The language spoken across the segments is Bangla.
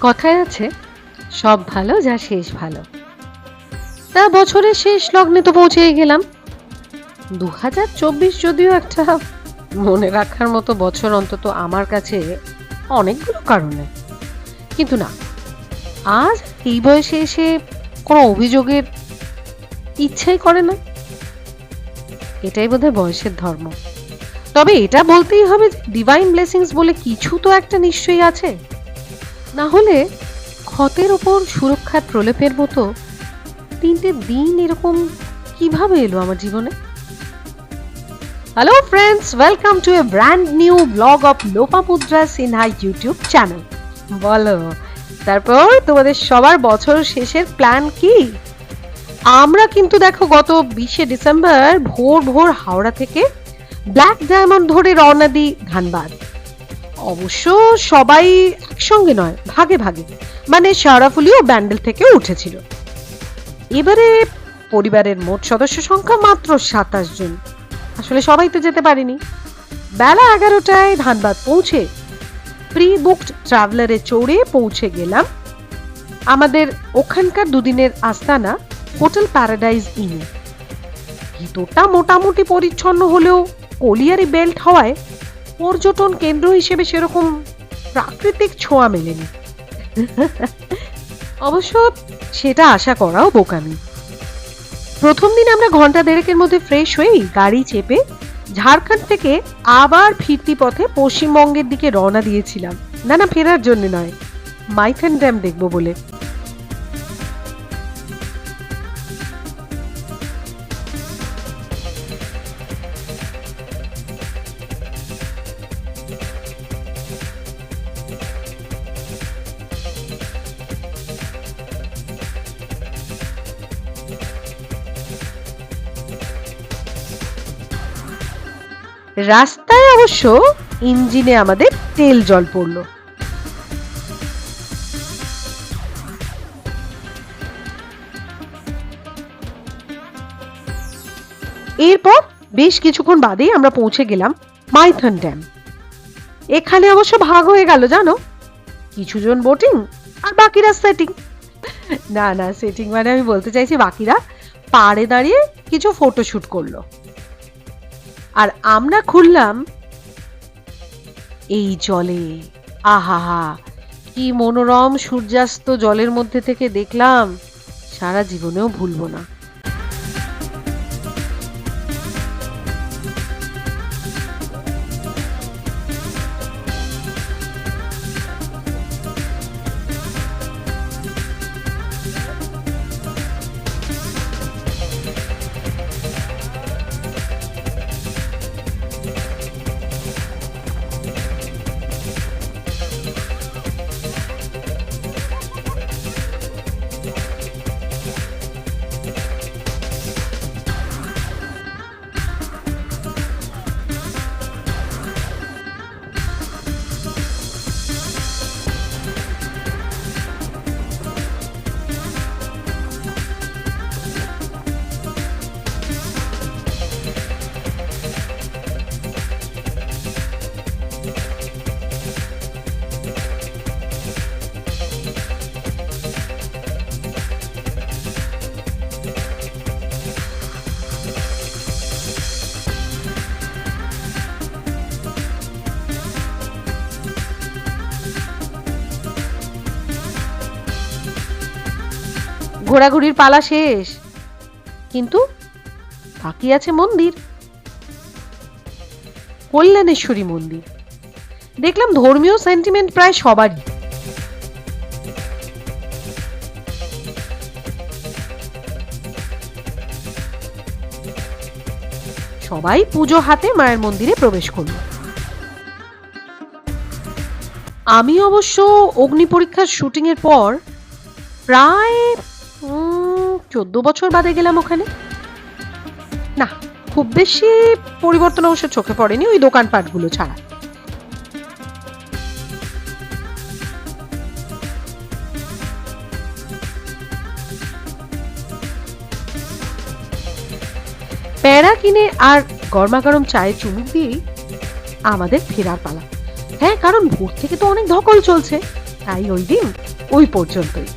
কথায় আছে, সব ভালো যা শেষ ভালো। তা বছরের শেষ লগ্নে তো পৌঁছেই গেলাম। দু হাজার চব্বিশ যদিও একটা মনে রাখার মতো বছর অন্তত আমার কাছে অনেকগুলো কারণে। কিন্তু না আজ এই বয়সে এসে কোনো অভিযোগের ইচ্ছাই করে না। এটাই বোধহয় বয়সের ধর্ম। তবে এটা বলতেই হবে ডিভাইন ব্লেসিংস বলে কিছু তো একটা নিশ্চয়ই আছে। না হলে ক্ষতের ওপর সুরক্ষার প্রলেপের মতো তিনটে দিন এরকম কীভাবে এলো আমার জীবনে? Hello friends welcome to a brand new blog of Lopa Mudra Sinha YouTube channel বলো, তারপর তোমাদের সবার বছর শেষের প্ল্যান কি? আমরা কিন্তু দেখো গত বিশে ডিসেম্বর ভোর ভোর হাওড়া থেকে ব্ল্যাক ডায়মন্ড ধরে রওনা দিই ধানবাদ। অবশ্য সবাই একসঙ্গে নয়, ভাগে ভাগে। মানে সারাফুলিও ব্যান্ডেল থেকে উঠেছিল। এবারে পরিবারের মোট সদস্য সংখ্যা মাত্র সাতাশ জন। আসলে সবাই তো যেতে পারেনি। বেলা এগারোটায় ধানবাদ পৌঁছে প্রি বুকড ট্রাভেলারে চড়ে পৌঁছে গেলাম আমাদের ওখানকার দুদিনের আস্তানা হোটেল প্যারাডাইজ ইনে। ভিতরটা মোটামুটি পরিচ্ছন্ন হলেও কলিয়ারি বেল্ট হওয়ায় পর্যটন কেন্দ্র হিসেবে সেরকম প্রাকৃতিক ছোঁয়া মেলেনি। অবশ্য সেটা আশা করাও বোকামি প্রথম দিন আমরা ঘণ্টা দেড়েকের মধ্যে ফ্রেশ হয়েই গাড়ি চেপে ঝাড়খণ্ড থেকে আবার ফিরতি পথে পশ্চিমবঙ্গের দিকে রওনা দিয়েছিলাম। না না, ফেরার জন্য নয়। মাইথন ড্যাম দেখব বলে। রাস্তায় অবশ্য ইঞ্জিনে আমাদের তেল জল পড়ল। এরপর বেশ কিছুক্ষণ বাদেই আমরা পৌঁছে গেলাম মাইথন ড্যাম। এখানে অবশ্য ভাগ হয়ে গেল, জানো? কিছুজন বোটিং আর বাকিরা সেটিং। না না, সেটিং মানে আমি বলতে চাইছি বাকিরা পাড়ে দাঁড়িয়ে কিছু ফটোশুট করল। আর আমরা খুললাম এই জলে। আহাহা, কি মনোরম সূর্যাস্ত জলের মধ্যে থেকে দেখলাম, সারা জীবনেও ভুলবো না। ঘোরাঘুরির পালা শেষ। কিন্তু বাকি আছে মন্দির। কল্যাণেশ্বরী মন্দির। দেখলাম ধর্মীয় সেন্টিমেন্ট প্রায় সবারই। সবাই পুজো হাতে মায়ের মন্দিরে প্রবেশ করল। আমি অবশ্য অগ্নি পরীক্ষার শুটিং এর পর প্রায় চোদ্দ বছর বাদে গেলাম ওখানে। না, খুব বেশি পরিবর্তন অবশ্য চোখে পড়েনি ওই দোকানপাটগুলো ছাড়া। প্যারা কিনে আর গরমা গরম চায়ে চুমুক দিয়েই আমাদের ফেরার পালা। হ্যাঁ কারণ ভোর থেকে তো অনেক ধকল চলছে। তাই ওই দিন, ওই পর্যন্তই।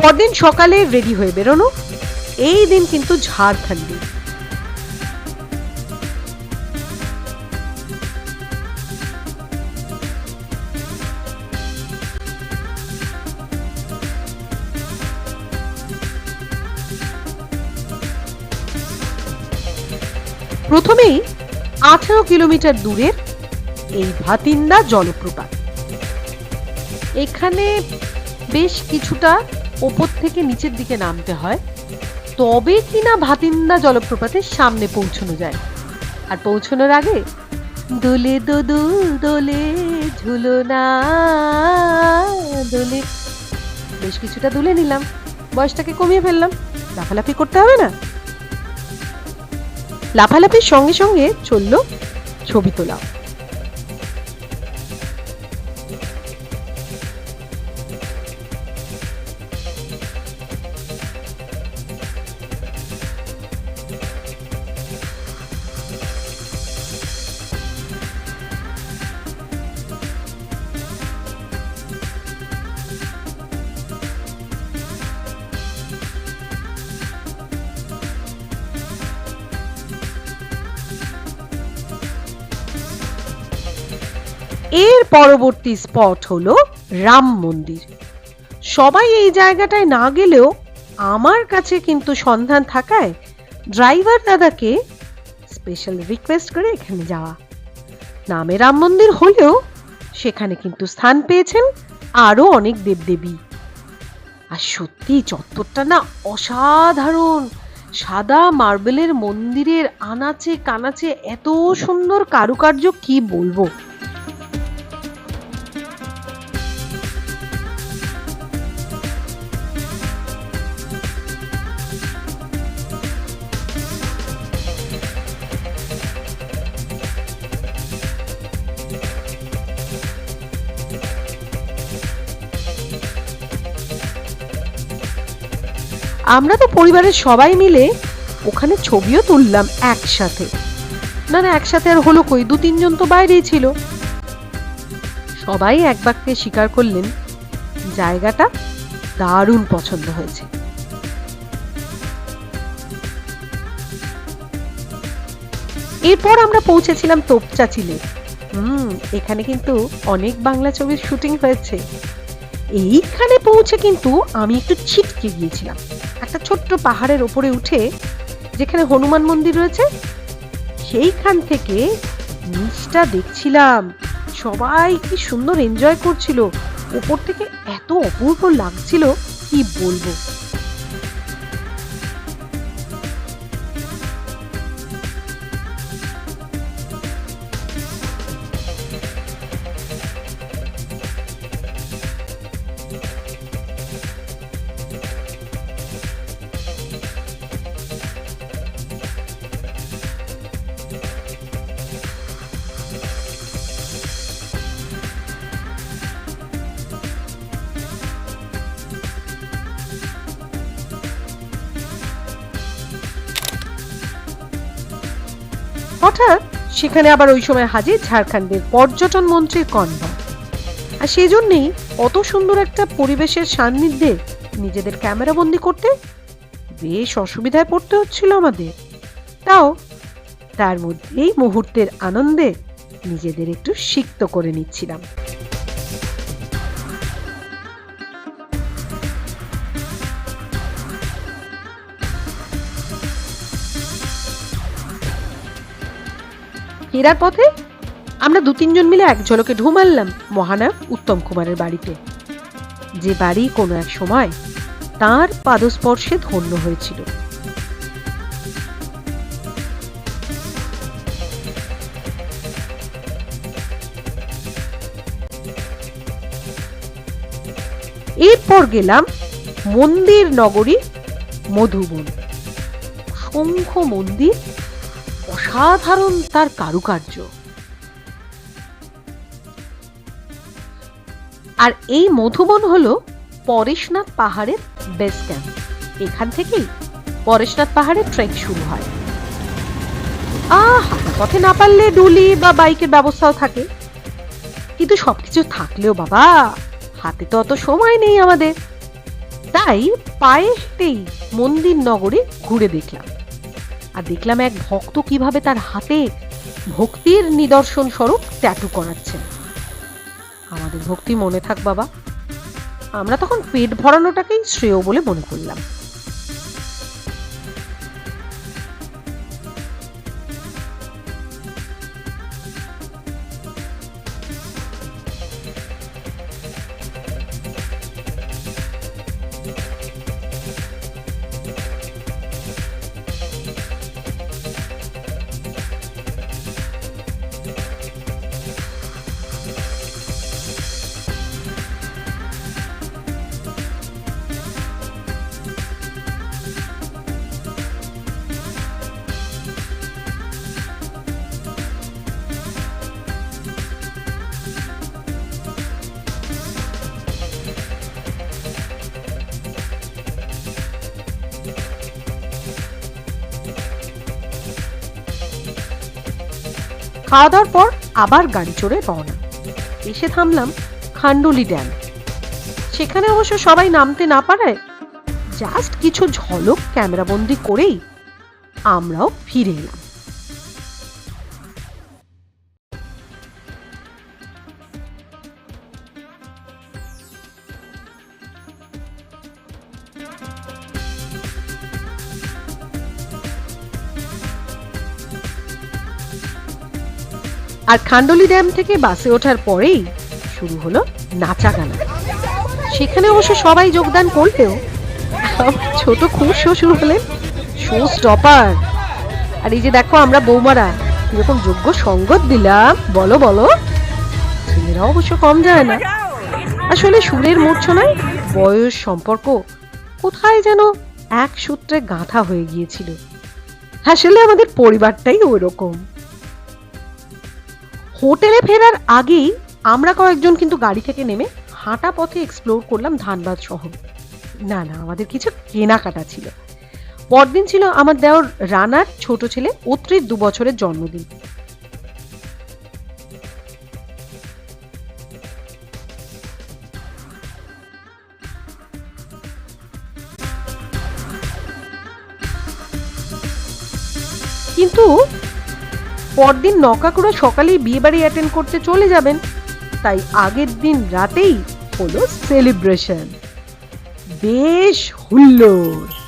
পরদিন সকালে রেডি হয়ে বেরোনো, এই দিন কিন্তু ঝাড়খণ্ডে প্রথমেই আঠারো কিলোমিটার দূরের এই ভাতিন্দা জলপ্রপাত। এখানে বেশ কিছুটা ওপর থেকে নিচের দিকে নামতে হয়, তবে কিনা ভাতিন্দা জলপ্রপাতের সামনে পৌঁছানো যায়। আর পৌঁছানোর আগে, দোলে দোদু দোলে ঝুলো না, দোলে। বেশ কিছুটা দুলে নিলাম, বয়সটাকে কমিয়ে ফেললাম, লাফালাফি করতে হবে না। লাফালাফির সঙ্গে সঙ্গে চলল ছবি তোলা এর পরবর্তী স্পট হলো রাম মন্দির। সবাই এই জায়গাটায় না গেলেও আমার কাছে কিন্তু সন্ধান থাকায় ড্রাইভার দাদাকে স্পেশাল রিকোয়েস্ট করে এখানে যাওয়া। নামে রাম মন্দির হলেও সেখানে কিন্তু স্থান পেয়েছেন আরও অনেক দেবদেবী। আর সত্যি চত্বরটা না অসাধারণ। সাদা মার্বেলের মন্দিরের আনাচে কানাচে এত সুন্দর কারুকার্য কি বলব? আমরা তো পরিবারের সবাই মিলে ওখানে ছবিও তুললাম একসাথে। না না, একসাথে আর হলো কই? দু, তিনজন তো বাইরেই ছিল। সবাই এক বাক্যে স্বীকার করলেন, জায়গাটা দারুণ পছন্দ হয়েছে। এরপর আমরা পৌঁছেছিলাম তোপচাচিলে হুম, এখানে কিন্তু অনেক বাংলা ছবির শুটিং হয়েছে। এইখানে পৌঁছে কিন্তু আমি একটু ছিটকে গিয়েছিলাম। একটা ছোট্ট পাহাড়ের ওপরে উঠে যেখানে হনুমান মন্দির রয়েছে, সেইখান থেকে নিচটা দেখছিলাম। সবাই কি সুন্দর এনজয় করছিল। ওপর থেকে এত অপূর্ব লাগছিল, কি বলব? হঠাৎ সেখানে আবার ওই সময় হাজির ঝাড়খণ্ডের পর্যটন মন্ত্রীর কনভয় আর সেই জন্যেই অত সুন্দর একটা পরিবেশের সান্নিধ্যে নিজেদের ক্যামেরা বন্দি করতে বেশ অসুবিধায় পড়তে হচ্ছিল আমাদের। তাও তার মধ্যেই মুহূর্তের আনন্দে নিজেদের একটু সিক্ত করে নিচ্ছিলাম। ফেরার পথে আমরা দু তিনজন মিলে এক ঝলকে ঢু মারলাম মহানায়ক উত্তম কুমারের বাড়িতে। যে বাড়ি কোনো এক সময় তার পাদস্পর্শে ধন্য হয়েছিল। এরপর গেলাম মন্দির নগরী মধুবন। শঙ্খ মন্দির অসাধারণ তার কারুকার্য। আর এই মধুবন হলো পরেশনাথ পাহাড়ের বেস ক্যাম্প এখান থেকেই পরেশনাথ পাহাড়ের ট্রেক শুরু হয়। আহ, পথে না পারলে ডুলি বা বাইকের ব্যবস্থাও থাকে। কিন্তু সবকিছু থাকলেও বাবা, হাতে তো অত সময় নেই আমাদের। তাই পায়ে হেঁটেই মন্দির নগরে ঘুরে দেখলাম। আর দেখলাম এক ভক্ত কীভাবে তার হাতে ভক্তির নিদর্শন স্বরূপ ট্যাটু করাচ্ছেন আমাদের ভক্তি মনে থাক বাবা। আমরা তখন পেট ভরানোটাকেই শ্রেয় বলে মনে করলাম। খাওয়া দাওয়ার পর আবার গাড়ি চড়ে রওনা। এসে থামলাম খান্ডুলি ড্যাম। সেখানে অবশ্য সবাই নামতে না পারায় জাস্ট কিছু ঝলক ক্যামেরাবন্দি করেই আমরাও ফিরে এলাম। আর খান্ডলি ড্যাম থেকে বাসে ওঠার পরেই শুরু হলো নাচা গানা সেখানে অবশ্য সবাই যোগদান করলেও ছোট খুব শ্বশুর হলেন শো স্টপার আর এই যে দেখো আমরা বৌমারা, কীরকম যোগ্য সঙ্গত দিলাম। বলো বলো। ছেলেরা অবশ্য কম যায় না। আসলে সুরের মূর্ছনায় বয়স সম্পর্ক কোথায় যেন এক সূত্রে গাঁথা হয়ে গিয়েছিল। আসলে আমাদের পরিবারটাই ওরকম হোটেলে ফেরার আগেই আমরা কয়েকজন কিন্তু গাড়ি থেকে নেমে হাঁটা পথে এক্সপ্লোর করলাম ধানবাদ শহর। না না, আমাদের কিছু কেনাকাটা ছিল। পরদিন ছিল আমার দেওয়ার রানার ছোট ছেলে অত্রির দু বছরের জন্মদিন। পরদিন নকাকুড়া সকালেই বিয়েবাড়ি অ্যাটেন্ড করতে চলে যাবেন। তাই আগের দিন রাতেই হলো সেলিব্রেশন বেশ হুল্লোড়।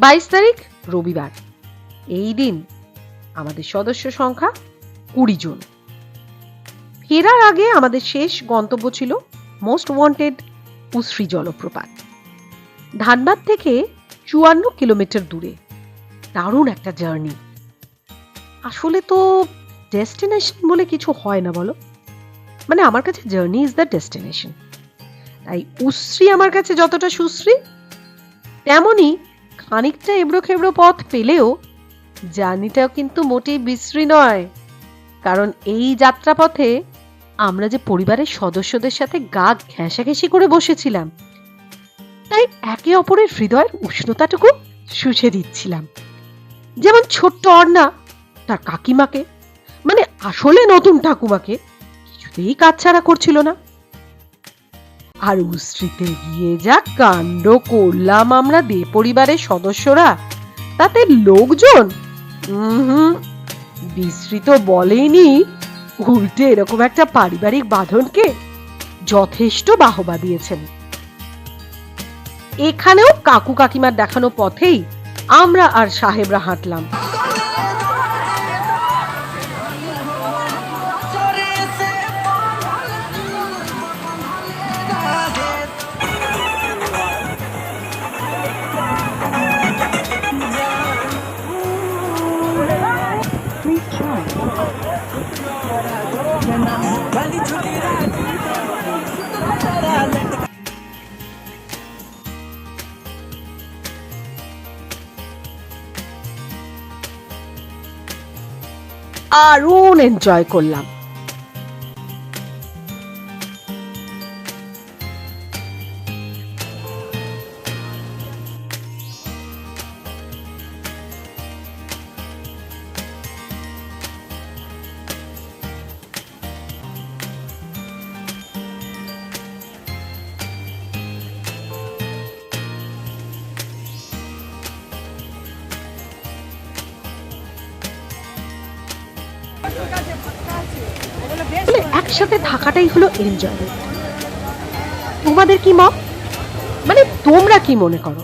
বাইশ তারিখ, রবিবার। এই দিন আমাদের সদস্য সংখ্যা কুড়ি জন। ফেরার আগে আমাদের শেষ গন্তব্য ছিল মোস্ট ওয়ান্টেড উশ্রী জলপ্রপাত। ধানবাদ থেকে চুয়ান্ন কিলোমিটার দূরে। দারুণ একটা জার্নি। আসলে তো ডেস্টিনেশন বলে কিছু হয় না বলো? মানে আমার কাছে জার্নি ইজ দ্য ডেস্টিনেশন তাই উশ্রী আমার কাছে যতটা সুশ্রী তেমনই খানিকটা এবড়ো খেবড়ো পথ পেলেও জার্নিটাও কিন্তু মোটেই বিশ্রী নয়। কারণ এই যাত্রাপথে আমরা যে পরিবারের সদস্যদের সাথে গা ঘেঁষাঘেঁষি করে বসেছিলাম, তাই একে অপরের হৃদয়ের উষ্ণতাটুকু শুষে দিচ্ছিলাম। যেমন ছোট্ট অর্ণা, তার কাকিমাকে মানে আসলে নতুন ঠাকুমাকে, কিছুতেই কাজ ছাড়া করছিল না। আর উস্ত্রিতে গিয়ে যা কাণ্ড করলাম আমরা দে পরিবারের সদস্যরা, তাতে লোকজন? হুম বিস্তৃত বলেনি উল্টে এরকম একটা পারিবারিক বাঁধনকে যথেষ্ট বাহবা দিয়েছেন। এখানেও কাকু কাকিমার দেখানো পথেই আমরা আর সাহেবরা হাঁটলাম। আরুন এনজয় করলাম। একসাথে থাকাটাই হলো এনজয়মেন্ট তোমাদের কি মত? মানে তোমরা কি মনে করো?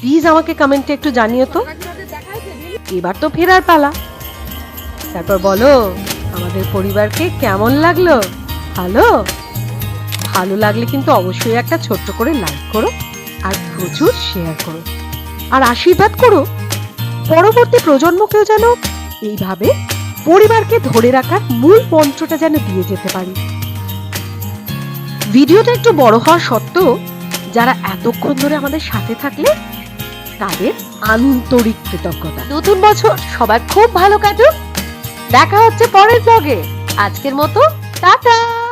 প্লিজ আমাকে কমেন্টে একটু জানিও তো। এবার তো ফেরার পালা। তারপর বলো, আমাদের পরিবারকে কেমন লাগল? ভালো? ভালো লাগলে কিন্তু অবশ্যই একটা ছোট্ট করে লাইক করো আর প্রচুর শেয়ার করো। আর আশীর্বাদ করো। পরবর্তী প্রজন্মকেও যেন এইভাবে পরিবারকে ধরে রাখার মূল মন্ত্রটা যেন দিয়ে যেতে পারি। ভিডিওটা একটু বড় হওয়া সত্ত্বেও, যারা এতক্ষণ ধরে আমাদের সাথে থাকলে, তাদের আন্তরিক কৃতজ্ঞতা। নতুন বছর, সবার খুব ভালো কাটুক। দেখা হচ্ছে পরের ব্লগে আজকের মতো, টাটা!